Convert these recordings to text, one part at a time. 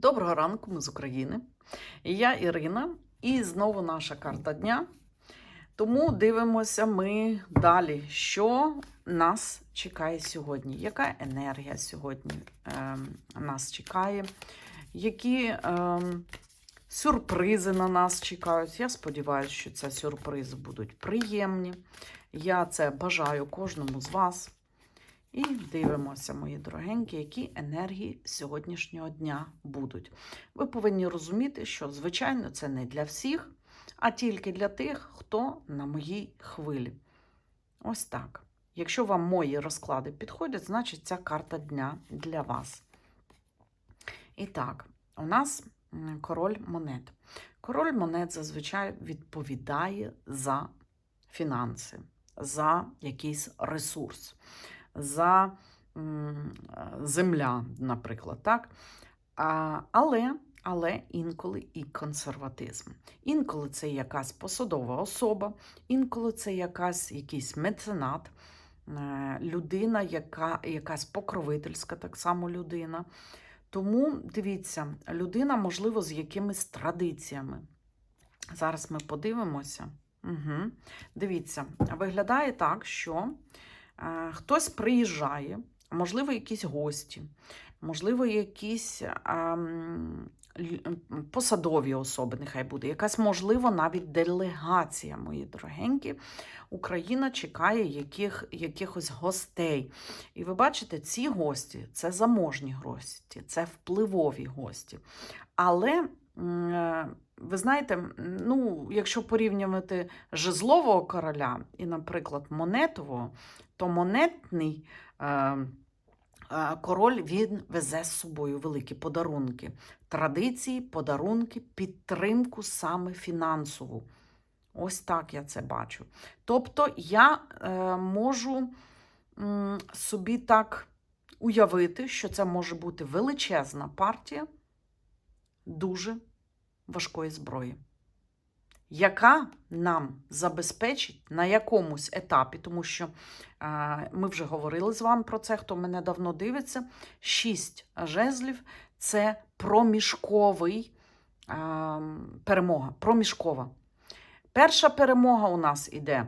Доброго ранку, ми з України. Я Ірина, і знову наша карта дня. Тому дивимося ми далі, що нас чекає сьогодні. Яка енергія сьогодні ем, нас чекає? Які ем, сюрпризи на нас чекають? Я сподіваюся, що ці сюрпризи будуть приємні. Я це бажаю кожному з вас. І дивимося, мої дорогенькі, які енергії сьогоднішнього дня будуть. Ви повинні розуміти, що, звичайно, це не для всіх, а тільки для тих, хто на моїй хвилі. Ось так. Якщо вам мої розклади підходять, значить ця карта дня для вас. І так, у нас король монет. Король монет зазвичай відповідає за фінанси, за якийсь ресурс за земля, наприклад. так? Але, але інколи і консерватизм. Інколи це якась посадова особа, інколи це якась, якийсь меценат, е, людина, яка, якась покровительська так само людина. Тому дивіться, людина, можливо, з якимись традиціями. Зараз ми подивимося. Угу. Дивіться, виглядає так, що Хтось приїжджає, можливо, якісь гості, можливо, якісь посадові особи, нехай буде, якась, можливо, навіть делегація, мої дорогенькі. Україна чекає яких, якихось гостей. І ви бачите, ці гості це заможні гості, це впливові гості. Але. е, Ви знаєте, ну, якщо порівнювати жезлового короля і, наприклад, монетового, то монетний е, е, король він везе з собою великі подарунки, традиції, подарунки, підтримку саме фінансову. Ось так я це бачу. Тобто я е, можу собі так уявити, що це може бути величезна партія дуже важкої зброї яка нам забезпечить на якомусь етапі, тому що е, ми вже говорили з вами про це, хто мене давно дивиться. Шість жезлів це проміжковий е, перемога. Проміжкова. Перша перемога у нас іде,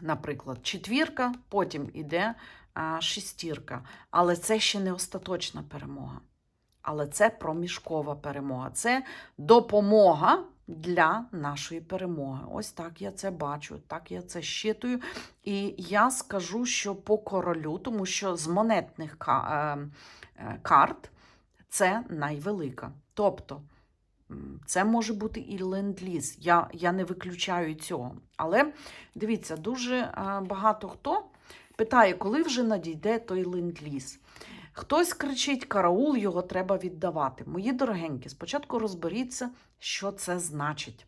наприклад, четвірка, потім іде е, шестірка. Але це ще не остаточна перемога. Але це проміжкова перемога. Це допомога для нашої перемоги. Ось так я це бачу, так я це щитую. І я скажу, що по королю, тому що з монетних е, е, карт це найвелика. Тобто це може бути і ленд-ліз. Я, я не виключаю цього. Але дивіться, дуже е, багато хто питає, коли вже надійде той ленд-ліз. Хтось кричить, караул, його треба віддавати. Мої дорогенькі, спочатку розберіться, що це значить.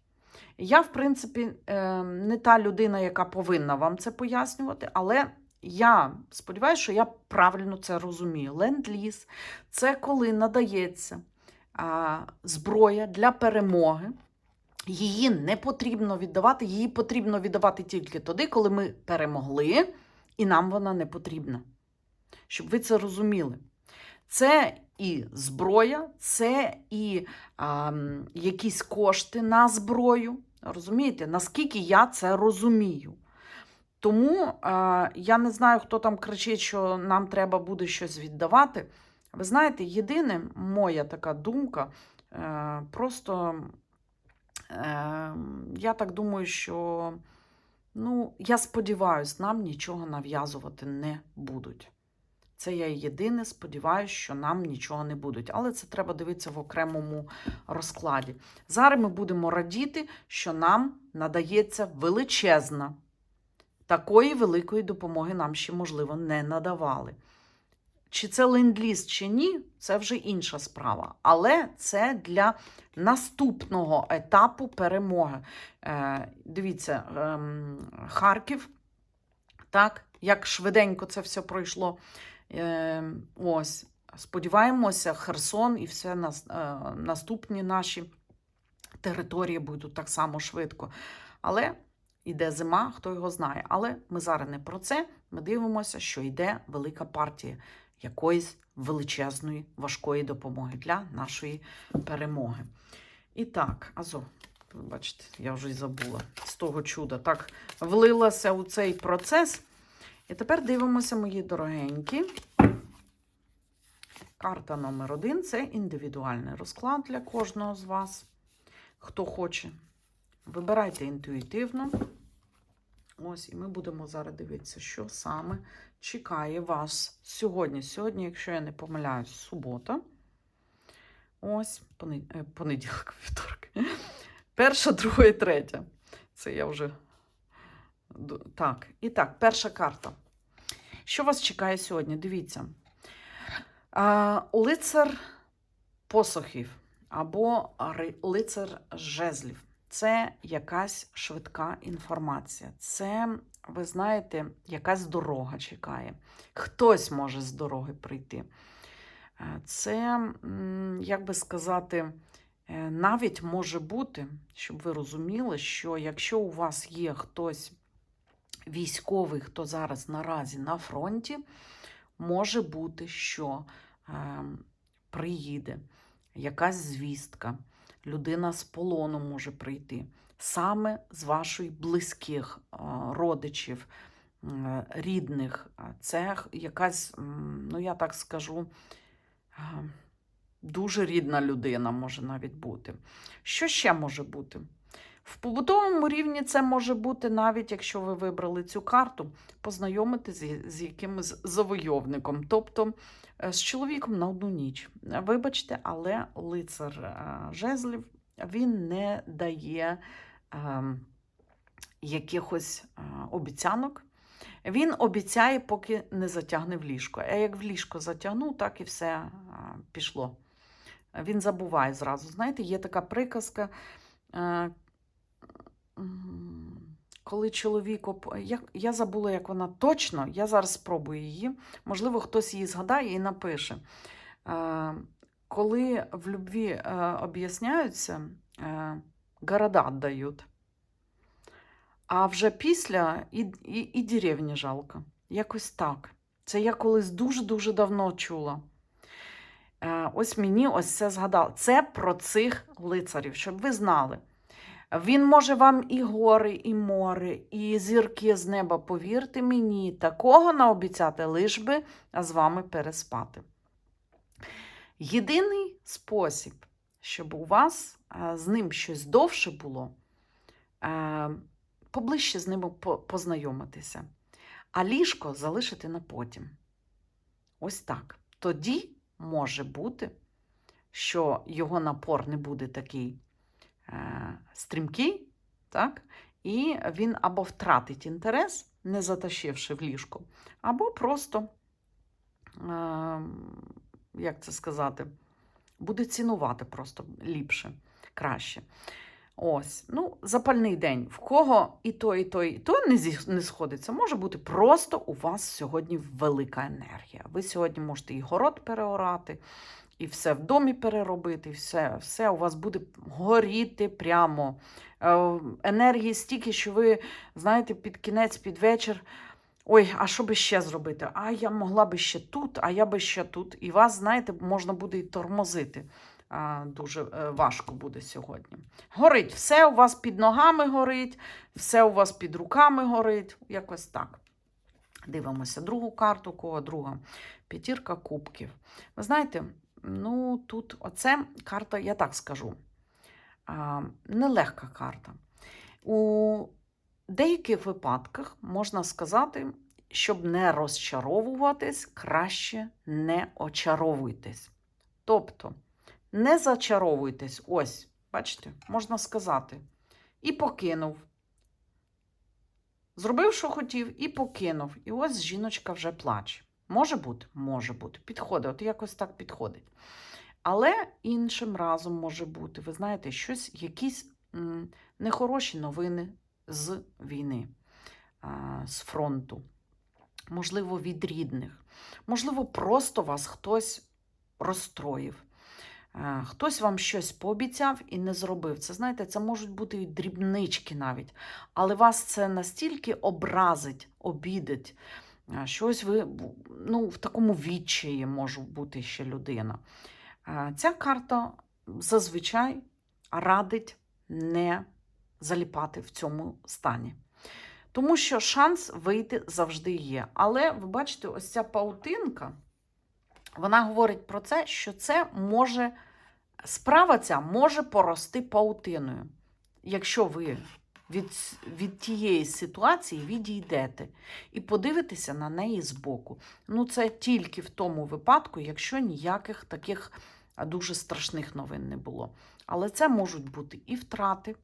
Я, в принципі, е, не та людина, яка повинна вам це пояснювати, але я сподіваюся, що я правильно це розумію. Ленд-ліз – це коли надається зброя для перемоги. Її не потрібно віддавати, її потрібно віддавати тільки тоді, коли ми перемогли, і нам вона не потрібна щоб ви це розуміли. Це і зброя, це і а, якісь кошти на зброю. Розумієте, наскільки я це розумію. Тому а, я не знаю, хто там кричить, що нам треба буде щось віддавати. Ви знаєте, єдине моя така думка, е, просто е, я так думаю, що ну, я сподіваюся, нам нічого нав'язувати не будуть. Це я єдине сподіваюся, що нам нічого не будуть. Але це треба дивитися в окремому розкладі. Зараз ми будемо радіти, що нам надається величезна. Такої великої допомоги нам ще, можливо, не надавали. Чи це ленд-ліз, чи ні, це вже інша справа. Але це для наступного етапу перемоги. Е, дивіться, ем, Харків, так, як швиденько це все пройшло. Е, ось, сподіваємося, Херсон і все нас, е, наступні наші території будуть так само швидко. Але іде зима, хто його знає. Але ми зараз не про це. Ми дивимося, що йде велика партія якоїсь величезної важкої допомоги для нашої перемоги. І так, азо, бачите, я вже й забула з того чуда. Так влилася у цей процес. І тепер дивимося, мої дорогенькі. Карта номер один це індивідуальний розклад для кожного з вас. Хто хоче, вибирайте інтуїтивно. Ось, і ми будемо зараз дивитися, що саме чекає вас сьогодні. Сьогодні, якщо я не помиляюсь, субота. Ось, е, понеділок, вівторок. Перша, друга і третя. Це я вже. Так, і так, перша карта. Що вас чекає сьогодні? Дивіться. А, лицар посохів або лицар жезлів. Це якась швидка інформація. Це, ви знаєте, якась дорога чекає. Хтось може з дороги прийти. Е, Це, як би сказати, е, навіть може бути, щоб ви розуміли, що якщо у вас є хтось військовий, хто зараз наразі на фронті, може бути, що е, приїде якась звістка, людина з полону може прийти, саме з ваших близьких е, родичів, е, рідних. Це якась, ну я так скажу, дуже рідна людина може навіть бути. Що ще може бути? В побутовому рівні це може бути навіть, якщо ви вибрали цю карту, познайомитися з, якимось завойовником, тобто е, з чоловіком на одну ніч. Вибачте, але лицар е, жезлів він не дає е, якихось е, обіцянок. Він обіцяє, поки не затягне в ліжко. А як в ліжко затягнув, так і все пішло. Він забуває зразу. Знаєте, є така приказка. Коли чоловік оп... я, я забула, як вона точно, я зараз спробую її. Можливо, хтось її згадає і напише. Е, Коли в любві е, об'ясняються, е, города дають. А вже після і, і, і деревні жалко. Якось так. Це я колись дуже-дуже давно чула. Е, Ось мені ось це згадало. Це про цих лицарів, щоб ви знали. Він може вам і гори, і море, і зірки з неба, повірте мені, такого наобіцяти, лиш би з вами переспати. Єдиний спосіб, щоб у вас е, з ним щось довше було, е, поближче з ним познайомитися, а ліжко залишити на потім. Ось так. Тоді може бути, що його напор не буде такий стрімкий, так? і він або втратить інтерес, не затащивши в ліжко, або просто, е, як це сказати, буде цінувати просто ліпше, краще. Ось, ну, запальний день. В кого і то, і то, і то не, зі- не сходиться. Може бути просто у вас сьогодні велика енергія. Ви сьогодні можете і город переорати, і все в домі переробити, і все, все у вас буде горіти прямо. Е, Енергії стільки, що ви, знаєте, під кінець, під вечір. Ой, а що би ще зробити? А я могла би ще тут, а я би ще тут. І вас, знаєте, можна буде і тормозити. Дуже е, важко буде сьогодні. Горить, все у вас під ногами горить, все у вас під руками горить. Якось так. Дивимося другу карту, кого друга п'ятірка кубків. Ви знаєте, ну тут оце карта, я так скажу, нелегка карта. У деяких випадках можна сказати, щоб не розчаровуватись, краще не очаровуйтесь. Тобто, не зачаровуйтесь, ось, бачите, можна сказати, і покинув. Зробив, що хотів, і покинув. І ось жіночка вже плаче. Може бути? Може бути. Підходить, от якось так підходить. Але іншим разом може бути, ви знаєте, щось, якісь нехороші новини з війни, з фронту, можливо, від рідних, можливо, просто вас хтось розстроїв. Хтось вам щось пообіцяв і не зробив. Це знаєте, це можуть бути і дрібнички навіть. Але вас це настільки образить, обідить, щось ви ну, в такому відчаї може бути ще людина. Ця карта зазвичай радить не заліпати в цьому стані. Тому що шанс вийти завжди є. Але ви бачите, ось ця паутинка, вона говорить про це, що це може, справа ця може порости паутиною. Якщо ви від, від тієї ситуації відійдете і подивитеся на неї збоку. Ну, це тільки в тому випадку, якщо ніяких таких дуже страшних новин не було. Але це можуть бути і втрати,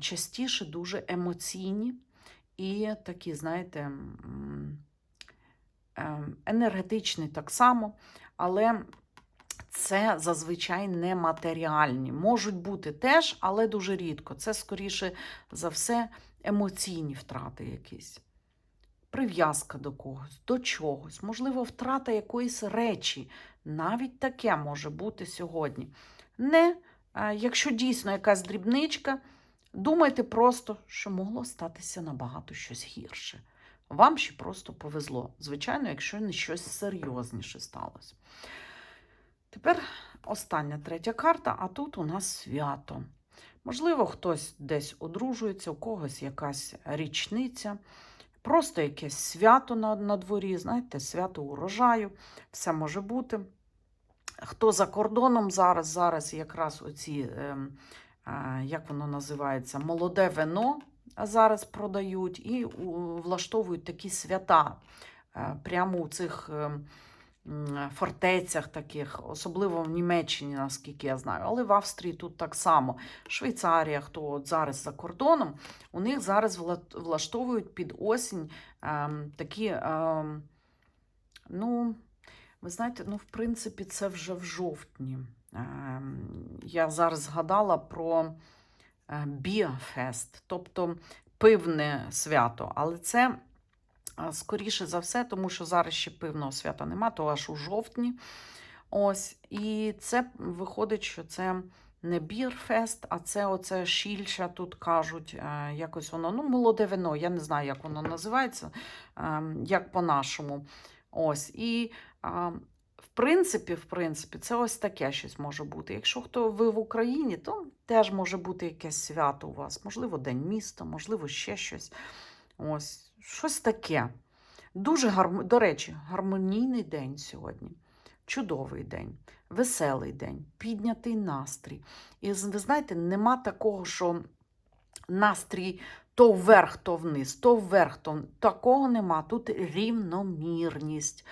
частіше дуже емоційні і такі, знаєте, ем, енергетичні так само, але це зазвичай не матеріальні. Можуть бути теж, але дуже рідко. Це, скоріше за все, емоційні втрати якісь. Прив'язка до когось, до чогось, можливо, втрата якоїсь речі. Навіть таке може бути сьогодні. Не, е, якщо дійсно якась дрібничка, думайте просто, що могло статися набагато щось гірше. Вам ще просто повезло. Звичайно, якщо не щось серйозніше сталося. Тепер остання третя карта, а тут у нас свято. Можливо, хтось десь одружується, у когось якась річниця, просто якесь свято на, на дворі, знаєте, свято урожаю, все може бути. Хто за кордоном зараз, зараз якраз оці, е, е, як воно називається, молоде вино зараз продають і влаштовують такі свята е, прямо у цих. Е, фортецях таких, особливо в Німеччині, наскільки я знаю, але в Австрії тут так само. Швейцарія, хто от зараз за кордоном, у них зараз влаштовують під осінь ем, такі, ем, ну, ви знаєте, ну, в принципі, це вже в жовтні. Ем, я зараз згадала про е, Біафест, тобто пивне свято, але це Скоріше за все, тому що зараз ще пивного свята нема, то аж у жовтні. Ось. І це виходить, що це не бірфест, а це оце шільча, тут кажуть, е, якось воно, ну, молоде вино, я не знаю, як воно називається, е, як по-нашому. Ось. І в принципі, в принципі, це ось таке щось може бути. Якщо хто ви в Україні, то теж може бути якесь свято у вас, можливо, День міста, можливо, ще щось. Ось, щось таке. Дуже гарм... До речі, гармонійний день сьогодні. Чудовий день, веселий день, піднятий настрій. І ви знаєте, нема такого, що настрій то вверх, то вниз, то вверх, то. Такого нема. Тут рівномірність.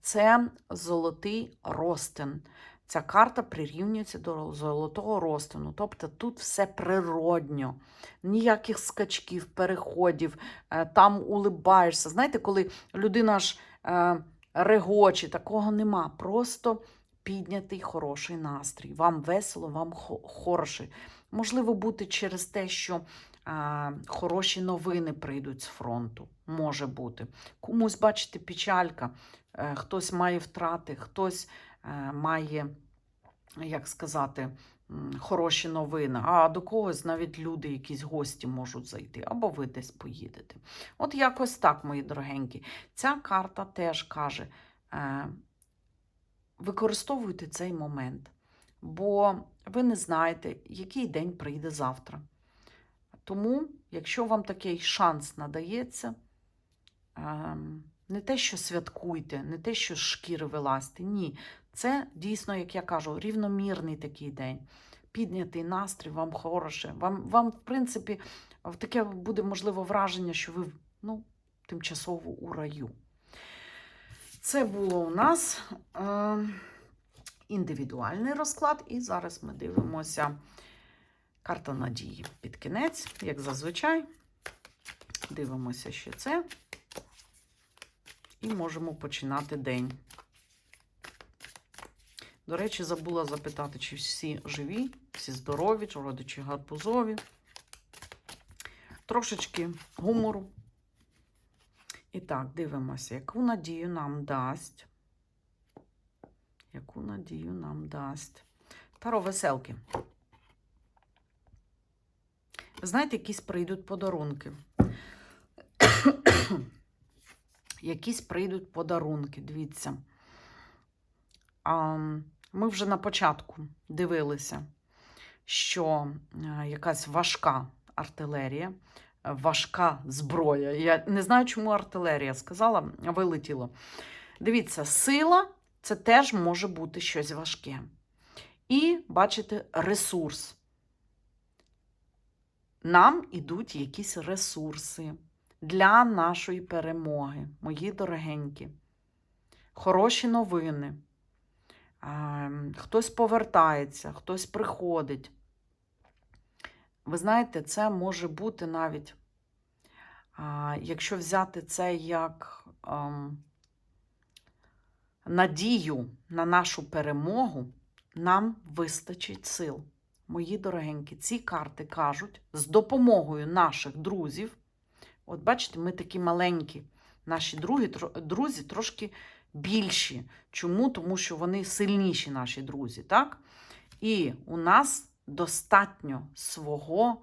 Це золотий ростин. Ця карта прирівнюється до золотого розтину. Тобто тут все природньо, ніяких скачків, переходів, е, там улибаєшся. Знаєте, коли людина ж е, регоче, такого нема. Просто піднятий хороший настрій. Вам весело, вам хо- хороше. Можливо, бути через те, що е, хороші новини прийдуть з фронту. Може бути. Комусь, бачите, печалька, хтось має втрати, хтось має, як сказати, хороші новини, а до когось навіть люди, якісь гості можуть зайти, або ви десь поїдете. От якось так, мої дорогенькі. Ця карта теж каже: е, використовуйте цей момент, бо ви не знаєте, який день прийде завтра. Тому, якщо вам такий шанс надається, ем, не те, що святкуйте, не те, що шкіри вилазьте, ні. Це дійсно, як я кажу, рівномірний такий день. Піднятий настрій, вам хороше. Вам, вам в принципі, таке буде можливо враження, що ви ну, тимчасово у раю. Це було у нас е, індивідуальний розклад, і зараз ми дивимося карта надії під кінець, як зазвичай. Дивимося ще це. І можемо починати день. До речі, забула запитати, чи всі живі, всі здорові, чи родичі гарбузові. Трошечки гумору. І так, дивимося, яку надію нам дасть. Яку надію нам дасть. Таро веселки. Знаєте, якісь прийдуть подарунки. якісь прийдуть подарунки. Дивіться. А, Ми вже на початку дивилися, що е, якась важка артилерія, важка зброя. Я не знаю, чому артилерія сказала, вилетіло. Дивіться, сила це теж може бути щось важке. І, бачите, ресурс. Нам ідуть якісь ресурси для нашої перемоги, мої дорогенькі. Хороші новини. А, Хтось повертається, хтось приходить. Ви знаєте, це може бути навіть, якщо взяти це як надію на нашу перемогу, нам вистачить сил. Мої дорогенькі, ці карти кажуть, з допомогою наших друзів. От бачите, ми такі маленькі. Наші другі, друзі трошки більші. Чому? Тому що вони сильніші, наші друзі, так? І у нас достатньо свого,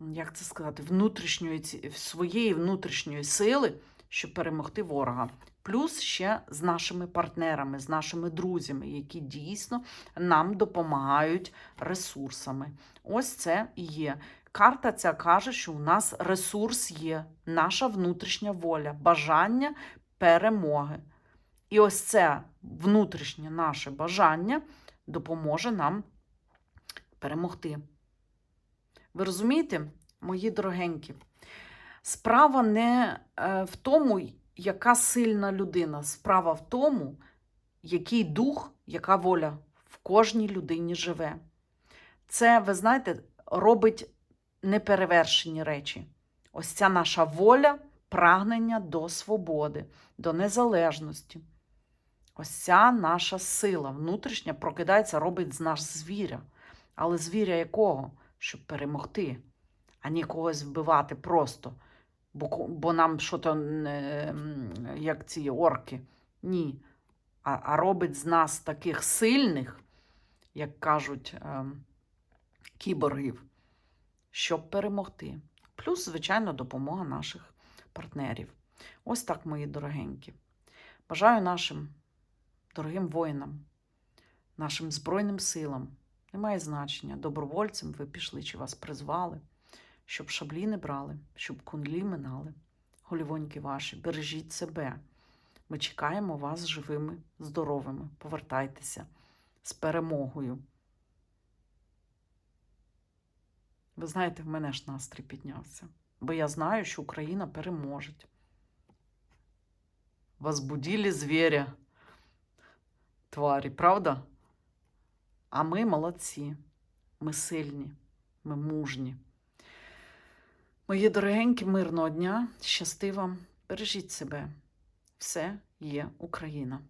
як це сказати, внутрішньої, своєї внутрішньої сили, щоб перемогти ворога. Плюс ще з нашими партнерами, з нашими друзями, які дійсно нам допомагають ресурсами. Ось це і є. Карта ця каже, що у нас ресурс є, наша внутрішня воля, бажання перемоги. І ось це внутрішнє наше бажання допоможе нам перемогти. Ви розумієте, мої дорогенькі? Справа не е, в тому, яка сильна людина. Справа в тому, який дух, яка воля в кожній людині живе. Це, ви знаєте, робить неперевершені речі. Ось ця наша воля, прагнення до свободи, до незалежності. Ось ця наша сила внутрішня прокидається, робить з нас звіря. Але звіря якого? Щоб перемогти, а не когось вбивати просто. Бо, бо нам що то як ці орки. Ні. А, а робить з нас таких сильних, як кажуть, ем, кіборгів, щоб перемогти. Плюс, звичайно, допомога наших партнерів. Ось так, мої дорогенькі. Бажаю нашим дорогим воїнам, нашим Збройним силам. Немає значення, добровольцям ви пішли чи вас призвали, щоб шаблі не брали, щоб кунлі минали. Голівоньки ваші, бережіть себе. Ми чекаємо вас живими, здоровими. Повертайтеся з перемогою. Ви знаєте, в мене ж настрій піднявся, бо я знаю, що Україна переможе. Вас Возбудили звіря, тварі, правда? А ми молодці, ми сильні, ми мужні. Мої дорогенькі, мирного дня, щасти вам, бережіть себе. Все є Україна.